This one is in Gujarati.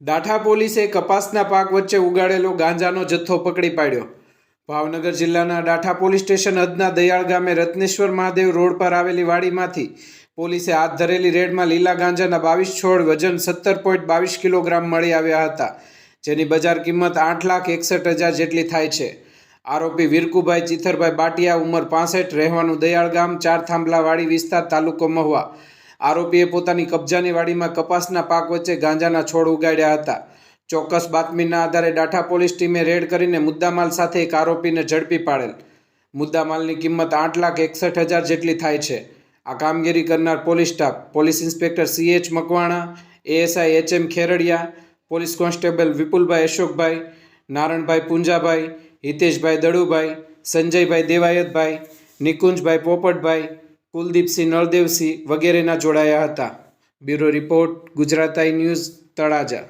દાઠા પોલીસે કપાસના પાક વચ્ચે ઉગાડેલો ગાંજાનો જથ્થો પકડી પાડ્યો. ભાવનગર જિલ્લાના ડાઠા પોલીસ સ્ટેશન હદના દયાળ ગામે રત્નેશ્વર મહાદેવ રોડ પર આવેલી વાડીમાંથી પોલીસે હાથ ધરેલી રેડમાં લીલા ગાંજાના બાવીસ છોડ, વજન સત્તર પોઈન્ટ બાવીસ કિલોગ્રામ મળી આવ્યા હતા, જેની બજાર કિંમત આઠ લાખ એકસઠ હજાર જેટલી થાય છે. આરોપી વીરકુભાઈ ચિથરભાઈ બાટિયા, ઉંમર પાસઠ, રહેવાનું દયાળ ગામ ચાર થાંભલા વાડી વિસ્તાર, તાલુકો મહુવા. આરોપીએ પોતાની કબજાની વાડીમાં કપાસના પાક વચ્ચે ગાંજાના છોડ ઉગાડ્યા હતા. ચોક્કસ બાતમીના આધારે ડાઠા પોલીસ ટીમે રેડ કરીને મુદ્દામાલ સાથે એક આરોપીને ઝડપી પાડેલ. મુદ્દામાલની કિંમત આઠ લાખ એકસઠ હજાર જેટલી થાય છે. આ કામગીરી કરનાર police staff, police inspector C H Makwana, ASI H M Kheradiya, police constable Vipulbhai Ashokbhai, Naranbhai Punjabhai, Hiteshbhai Dadubhai, Sanjaybhai Devayatbhai, Nikunjbhai Popatbhai Kuldeepsinh Naldevsinh વગેરેના જોડાયા હતા. બ્યુરો રિપોર્ટ ગુજરાતાઈ ન્યૂઝ તળાજા.